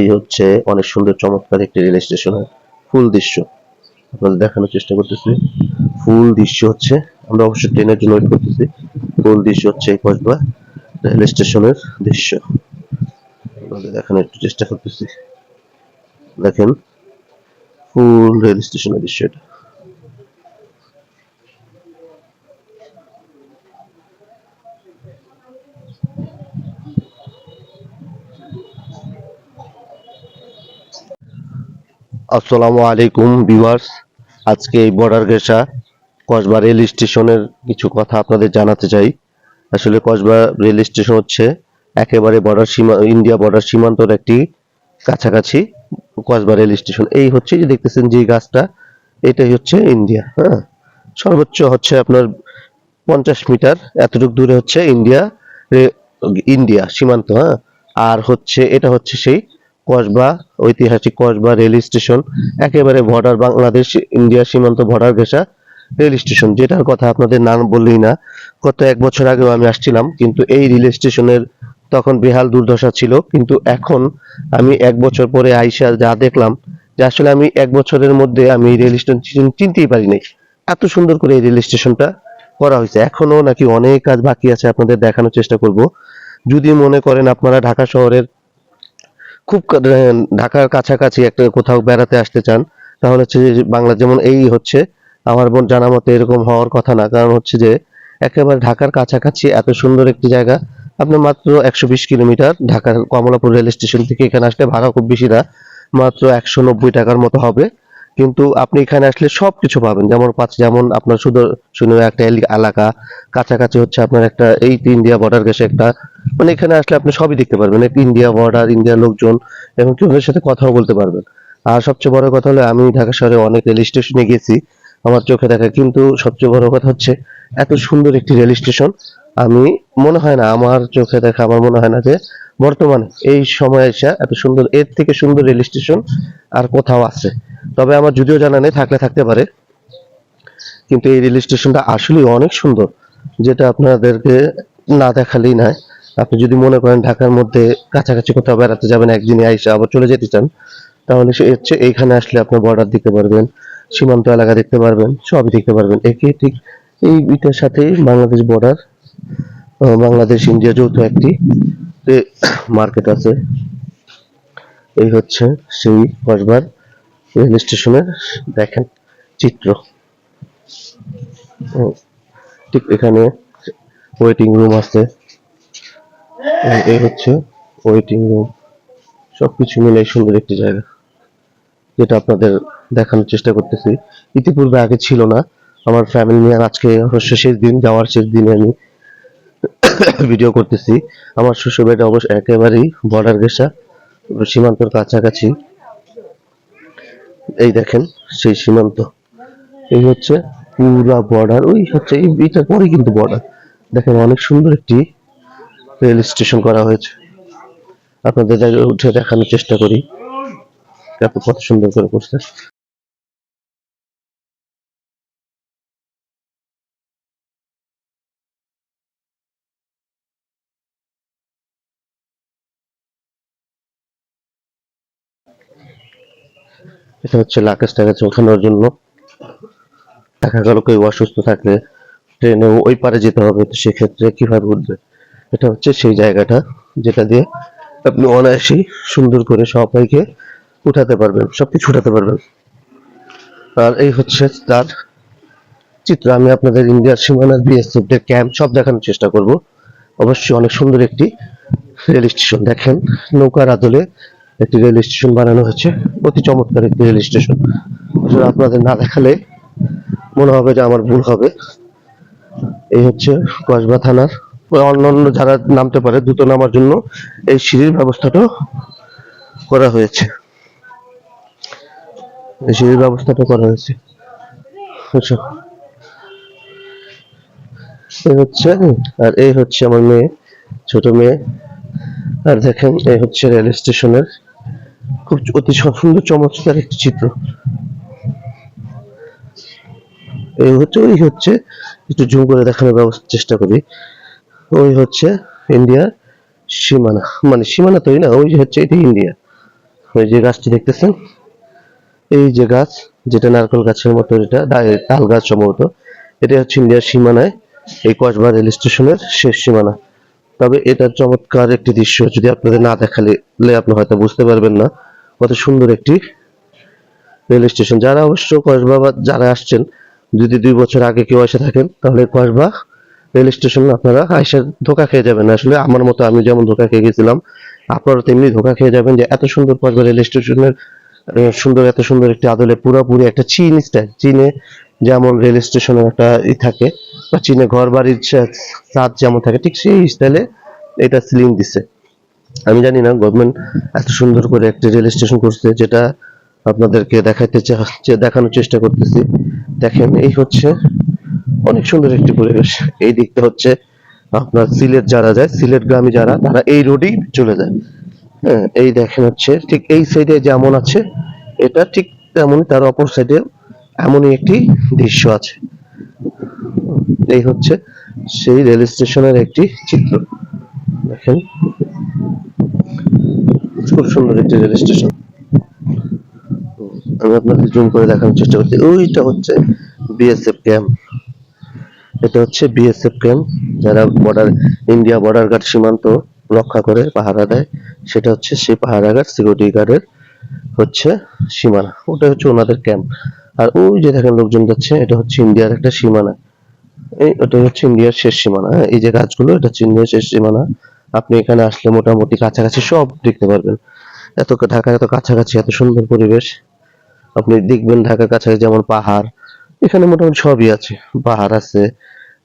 এই হচ্ছে অনেক সুন্দর চমৎকার একটি রেল স্টেশনের ফুল দৃশ্য। আপনাদের দেখানোর চেষ্টা করতেছি। ফুল দৃশ্য হচ্ছে, আমরা অবশ্যই ট্রেনের জন্য ওয়েট করতেছি। ফুল দৃশ্য হচ্ছে এই কসবা রেল স্টেশনের দৃশ্য। আপনাদের দেখানোর একটু চেষ্টা করতেছি। দেখেন, ফুল রেল স্টেশনের দৃশ্য এটা। আসসালামু আলাইকুম, ভিউয়ার্স। আজকে এই বর্ডার গেসা কসবা রেল স্টেশনের কিছু কথা আপনাদের জানাতে চাই। আসলে কসবা রেল স্টেশন হচ্ছে একেবারে বর্ডার সীমা, ইন্ডিয়া বর্ডার সীমান্তর একটি কাছাকাছি কসবা রেল স্টেশন। এই হচ্ছে যে দেখতেছেন যে গাছটা, এটাই হচ্ছে ইন্ডিয়া হ্যাঁ? সর্বোচ্চ হচ্ছে আপনার পঞ্চাশ মিটার, এতটুকু দূরে হচ্ছে ইন্ডিয়া ইন্ডিয়া সীমান্ত হ্যাঁ? আর হচ্ছে, এটা হচ্ছে সেই কসবা, ঐতিহাসিক কসবা রেল স্টেশন, একেবারে বর্ডার বাংলাদেশ, ইন্ডিয়া সীমান্ত বর্ডার ঘেঁষা রেল স্টেশন, যেটার কথা আপনাদের নাম বললেই না। গত এক বছর আগেও আমি আসছিলাম, কিন্তু এই রেল স্টেশনের তখন বেহাল দুর্দশা ছিল, কিন্তু এখন আমি এক বছর পরে আইসা যা দেখলাম, যে আসলে আমি এক বছরের মধ্যে আমি রেল স্টেশন চিনতেই পারিনি এত সুন্দর করে এই রেল স্টেশনটা করা হয়েছে। এখনও নাকি অনেক কাজ বাকি আছে আপনাদের দেখানোর চেষ্টা করব। যদি মনে করেন আপনারা ঢাকা শহরের খুব ঢাকার কাছাকাছি একটা কোথাও বেড়াতে আসতে চান, তাহলে হচ্ছে যে বাংলা যেমন এই হচ্ছে, আমার বোন জানা মতে এরকম হওয়ার কথা না। কারণ হচ্ছে যে একেবারে ঢাকার কাছাকাছি এত সুন্দর একটি জায়গা আপনি মাত্র একশো বিশ কিলোমিটার ঢাকার কমলাপুর রেল স্টেশন থেকে এখানে আসলে ভাড়া খুব বেশি না, মাত্র একশো নব্বই টাকার মতো হবে। কিন্তু আপনি এখানে আসলে সব কিছু পাবেন, যেমন পাচ্ছ যেমন আপনার শুধু একটা এলাকা, কাছাকাছি হচ্ছে আপনার একটা এই ইন্ডিয়া বর্ডার গেছে একটা মানে এখানে আসলে আপনি সবই দেখতে পারবেন। ইন্ডিয়া বর্ডার ইন্ডিয়ার লোকজন এবং কি ওদের সাথে কথাও বলতে পারবেন। আর সবচেয়ে বড় কথা হলো, আমি ঢাকা শহরে অনেক রেল স্টেশনে গেছি, আমার চোখে দেখা, কিন্তু সবচেয়ে বড় কথা হচ্ছে, এত সুন্দর একটি রেল স্টেশন, আমি, মনে হয় না, আমার চোখে দেখা, আমার মনে হয় না যে, বর্তমানে এই সময় এসে এত সুন্দর, এর থেকে সুন্দর রেল স্টেশন আর কোথাও আছে। তবে আমার যদিও জানা নেই, থাকলে থাকতে পারে। কিন্তু এই রেল স্টেশনটা আসলেই অনেক সুন্দর, যেটা আপনাদেরকে না দেখালেই নয়। আপনি যদি মনে করেন ঢাকার মধ্যে কাছাকাছি কোথাও বেড়াতে যাবেন, একদিনে আইসা আবার চলে যেতে চান, তাহলে সে হচ্ছে এইখানে আসলে আপনার বর্ডার দেখতে পারবেন, সীমান্ত এলাকা দেখতে পারবেন, সবই দেখতে পারবেন। একে ঠিক এই বিটার সাথেই বাংলাদেশ বর্ডার বাংলাদেশ, ইন্ডিয়া যৌথ একটি মার্কেট আছে। এই হচ্ছে সেই কসবার রেল স্টেশনের, দেখেন চিত্র। ঠিক এখানে ওয়েটিং রুম আছে। এই- এই হচ্ছে ওয়েটিং রুম সবকিছু মিলে সুন্দর একটি জায়গা, যেটা আপনাদের দেখানোর চেষ্টা করতেছি। ইতিপূর্বে আগে ছিল না, আমার ফ্যামিলি নিয়ে আজকে অবশ্য শেষ দিন, যাওয়ার শেষ দিনে আমি ভিডিও করতেছি। আমার শ্বশুর বাড়িটা অবশ্য একেবারেই বর্ডার ঘেঁষা, সীমান্তর কাছাকাছি। এই দেখেন, সেই সীমান্ত। এই হচ্ছে পুরা বর্ডার ওই হচ্ছে এই এটার পরে কিন্তু বর্ডার দেখেন, অনেক সুন্দর একটি রেল স্টেশন করা হয়েছে। আপনাদের জায়গায় উঠে দেখানোর চেষ্টা করি। কত কত সুন্দর করে করছে এটা হচ্ছে লাকেশ টাকেজ ওঠানোর জন্য। দেখা গেল কেউ অসুস্থ থাকলে ট্রেনে ওই পারে যেতে হবে, তো সেক্ষেত্রে কীভাবে উঠবে? এটা হচ্ছে সেই জায়গাটা যেটা দিয়ে আপনি অনায়াসেই সুন্দর করে সবাইকে উঠাতে পারবেন, সবকিছু উঠাতে পারবেন। আর এই হচ্ছে তার চিত্র। আমি আপনাদের ইন্ডিয়ার সীমানার বিএসএফ এর ক্যাম্প সব দেখানোর চেষ্টা করব। অবশ্যই অনেক সুন্দর একটি রেল স্টেশন। দেখেন, নৌকার আদলে একটি রেল স্টেশন বানানো হয়েছে। অতি চমৎকার একটি রেল স্টেশন। আসলে আপনাদের না দেখালে মনে হবে যে আমার ভুল হবে। এই হচ্ছে কসবা থানার অন্যান্য যারা নামতে পারে দ্রুত নামার জন্য এই সিঁড়ির ব্যবস্থাটাও করা হয়েছে। এই সিঁড়ির ব্যবস্থাটা করা হয়েছে। আচ্ছা। হচ্ছে, আর এই হচ্ছে আমার মেয়ে, ছোট মেয়ে। আর দেখেন, এই হচ্ছে রেল স্টেশনের খুব অতি সুন্দর চমৎকার একটি চিত্র। এই হচ্ছে ওই হচ্ছে, একটু জুম করে দেখানোর ব্যবস্থা চেষ্টা করি। ওই হচ্ছে ইন্ডিয়া সীমানা। মানে সীমানা তৈরি না, ওই হচ্ছে এটি ইন্ডিয়া ওই যে গাছটি দেখতেছেন? এই যে গাছ, যেটা নারকেল গাছের মতো এটা তাল গাছ সম্ভবত, এটা হচ্ছে ইন্ডিয়ার সীমানায় এই কসবা রেল স্টেশনের শেষ সীমানা। তবে এটার চমৎকার একটি দৃশ্য, যদি আপনাদের না দেখালে আপনি হয়তো বুঝতে পারবেন না, কত সুন্দর একটি রেল স্টেশন। যারা অবশ্য কসবা বা যারা আসছেন, যদি দুই বছর আগে কেউ এসে থাকেন, তাহলে কসবা রেল স্টেশন আপনারা আইসা ধোকা খেয়ে যাবেন। আসলে আমার মতো আমি যেমন ধোকা খেয়ে গেছিলাম, আপনারা তেমনি ধোকা খেয়ে যাবেন যে এত সুন্দর কসবা রেল স্টেশনের সুন্দর, এত সুন্দর একটি আদলে পুরোপুরি একটা চীন স্টাইল। চীনে যেমন রেল স্টেশনের একটা ই থাকে, বা চীনে ঘর বাড়ির ছাদ যেমন থাকে, ঠিক সেই স্টাইলে এটা সিলিং দিছে। আমি জানি না, গভর্নমেন্ট এত সুন্দর করে একটি রেল স্টেশন করছে যেটা আপনাদেরকে দেখাইতে দেখানোর চেষ্টা করতেছি। দেখেন, এই হচ্ছে অনেক সুন্দর একটি পরিবেশ। এই দিকটা হচ্ছে আপনার সিলেট যারা যায়, সিলেট গ্রামে যারা, তারা এই রোডেই চলে যায়। হ্যাঁ এই দেখেন হচ্ছে, ঠিক এই সাইডে যেমন আছে, এটা ঠিক তেমনই তার অপর সাইডে এমনই একটি দৃশ্য আছে। এই হচ্ছে সেই রেল স্টেশনের একটি চিত্র। দেখেন, খুব সুন্দর একটি রেল স্টেশন। আমি আপনাদের জুম করে দেখানোর চেষ্টা করছি। ওইটা হচ্ছে বিএসএফ ক্যাম্প এটা হচ্ছে বিএসএফ ক্যাম্প যারা বর্ডার ইন্ডিয়া বর্ডার গার্ড সীমান্ত রক্ষা করে পাহারা দেয় সেটা হচ্ছে সেই পাহারা গার্ড সিকিউরিটি গার্ডের হচ্ছে সীমানা। ওটা হচ্ছে ওনাদের ক্যাম্প আর ওই যে দেখেন লোকজন যাচ্ছে এটা হচ্ছে ইন্ডিয়ার একটা সীমানা। এই ওটা হচ্ছে ইন্ডিয়ার শেষ সীমানা। হ্যাঁ, এই যে গাছগুলো এটা হচ্ছে ইন্ডিয়ার শেষ সীমানা। আপনি এখানে আসলে মোটামুটি কাছাকাছি সব দেখতে পারবেন। এত ঢাকা এত কাছাকাছি এত সুন্দর পরিবেশ। আপনি দেখবেন ঢাকার কাছাকাছি যেমন পাহাড় এখানে মোটামুটি সবই আছে। পাহাড় আছে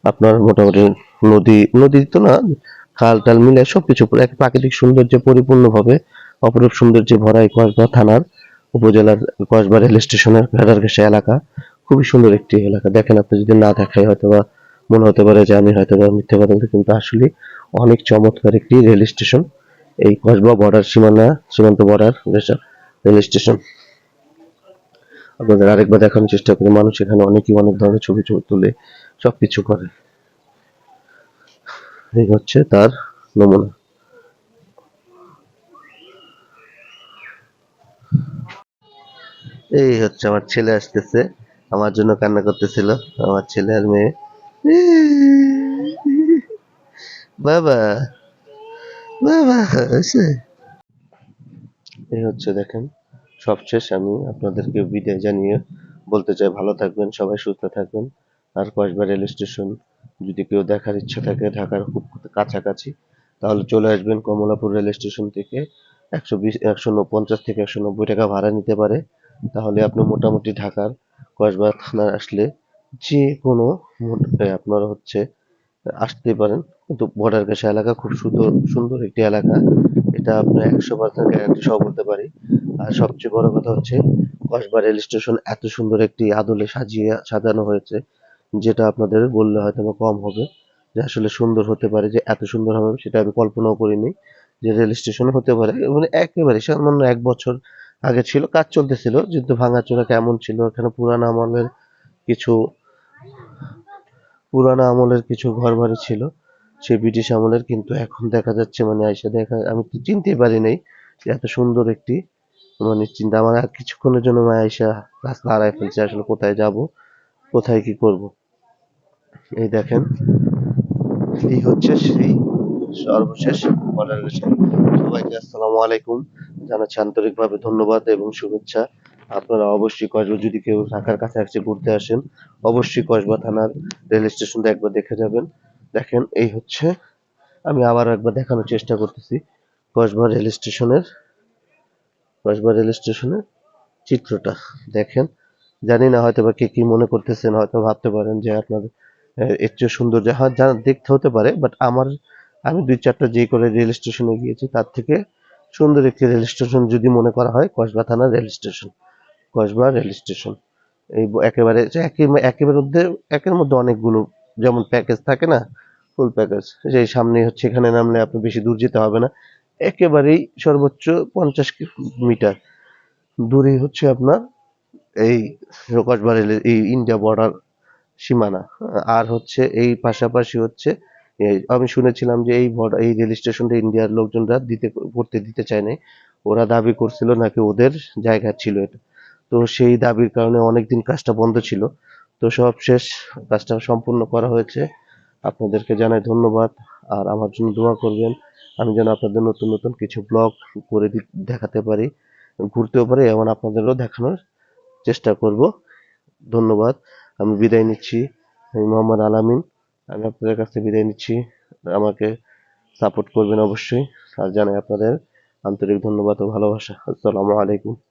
আপনার মোটামুটি নদী নদী তো না, খাল টাল মিলে সবকিছু এক প্রাকৃতিক সৌন্দর্যে পরিপূর্ণভাবে, অপরূপ সৌন্দর্যে ভরা এই কসবা থানার উপজেলার কসবা রেল স্টেশনের ভেড়ারঘেসা এলাকা। খুবই সুন্দর একটি এলাকা। দেখেন আপনি যদি না দেখাই হয়তো বা মনে হতে পারে যে আমি হয়তো বা মিথ্যে কথা বলছি, কিন্তু আসলে অনেক চমৎকার একটি রেল স্টেশন। এই কসবা বর্ডার সীমানা, সীমান্ত বর্ডার, রেল স্টেশন। আপনাদের আরেকবার দেখানোর চেষ্টা করি। মানুষ এখানে অনেকেই অনেক ধরনের ছবি ছবি তুলে সবকিছু করে। এই হচ্ছে তার নমুনা। এই হচ্ছে আমার ছেলে আসতেছে। আমার জন্য কান্না করতেছিল। আমার ছেলে আর মেয়ে। বাবা বাবা এই হচ্ছে দেখেন। সবশেষ আমি আপনাদেরকে বিদায় জানিয়ে বলতে চাই, ভালো থাকবেন, সবাই সুস্থ থাকবেন। আর কসবা রেল স্টেশন যদি কেউ দেখার ইচ্ছা থাকে, ঢাকার খুব কাছাকাছি, তাহলে চলে আসবেন কমলাপুর রেল স্টেশন থেকে একশো বিশ, একশো পঞ্চাশ থেকে একশো নব্বই টাকা ভাড়া নিতে পারে। তাহলে আপনি মোটামুটি ঢাকার কসবা থানায় আসলে যে কোনো আপনার হচ্ছে আসতে পারেন। কিন্তু বর্ডার কাছে এলাকা খুব সুন্দর সুন্দর একটি এলাকা। এটা আপনার একশো পার্সেন্ট গ্যারান্টি সহ বলতে পারি। আর সবচেয়ে বড় কথা হচ্ছে, কসবা রেল স্টেশন এত সুন্দর একটি আদলে সাজিয়ে, সাজানো হয়েছে, যেটা আপনাদের বললে হয়তো কম হবে। যে আসলে সুন্দর হতে পারে, যে এত সুন্দর হবে সেটা আমি কল্পনাও করিনি যে রেল স্টেশন হতে পারে। মানে একেবারে সামান্য এক বছর আগে ছিল, কাজ চলতেছিল, কিন্তু ভাঙাচোরা কেমন ছিল, এখানে পুরানো আমলের কিছু, পুরানো আমলের কিছু ঘর বাড়ি ছিল, সেই ব্রিটিশ আমলের, কিন্তু এখন দেখা যাচ্ছে মানে আইসা দেখা, আমি চিনতেই পারি নাই এত সুন্দর একটি মানে চিন্তা আমার আর কিছুক্ষণের জন্য মায় আইসা রাস্তা হারাই ফেলছে, আসলে কোথায় যাব, কোথায় কি করব। এই দেখেন, এই হচ্ছে সেই সর্বশেষ সবাইকে আসসালামু আলাইকুম। জানাচ্ছি আন্তরিকভাবে ধন্যবাদ এবং শুভেচ্ছা। আপনারা অবশ্যই কসবা, যদি কেউ ঢাকার কাছাকাছি ঘুরতে আসেন, অবশ্যই কসবা থানার রেল স্টেশনটা একবার দেখে যাবেন। দেখেন, এই হচ্ছে, আমি আবার একবার দেখানোর চেষ্টা করতেছি কসবা রেল স্টেশনের কসবা রেল স্টেশনের চিত্রটা দেখেন। জানি না হয়তো বা কে কি মনে করতেছেন, হয়তো ভাবতে পারেন যে আপনার এর চেয়ে সুন্দর হ্যাঁ যা দেখতে হতে পারে বাট আমার, আমি দুই চারটা যে করে রেল স্টেশনে গিয়েছি, তার থেকে সুন্দর একটি রেল স্টেশন যদি মনে করা হয়, কসবা থানা rail station. Kasba rail station. এই একেবারে একই একেবারে মধ্যে একের মধ্যে অনেকগুলো যেমন প্যাকেজ থাকে না ফুল প্যাকেজ সেই সামনে হচ্ছে, এখানে নামলে আপনি বেশি দূর যেতে হবে না। একেবারেই সর্বোচ্চ পঞ্চাশ মিটার দূরেই হচ্ছে আপনার এই এই ইন্ডিয়া বর্ডার সীমানা। আর হচ্ছে এই পাশাপাশি হচ্ছে আমি শুনেছিলাম যে এই বর্ডার এই রেল স্টেশনটা ইন্ডিয়ার লোকজনরা দিতে, করতে দিতে চায় না ওরা দাবি করছিল নাকি ওদের জায়গা ছিল এটা। তো সেই দাবির কারণে অনেকদিন কাজটা বন্ধ ছিল। তো সব শেষ, কাজটা সম্পূর্ণ করা হয়েছে। আপনাদেরকে জানাই ধন্যবাদ। আর আমার জন্য দোয়া করবেন। আমি যেন আপনাদের নতুন নতুন কিছু ব্লগ করে দেখাতে পারি, ঘুরতেও পারি, এমন আপনাদেরও দেখানোর চেষ্টা করব। ধন্যবাদ। আমি বিদায় নিচ্ছি, আমি মোহাম্মদ আলামিন। আমি আপনাদের কাছ বিদায় নিচ্ছি। আমাকে সাপোর্ট করবেন অবশ্যই। আর জানাই আপনাদের আন্তরিক ধন্যবাদ ও ভালোবাসা। আসসালামু আলাইকুম।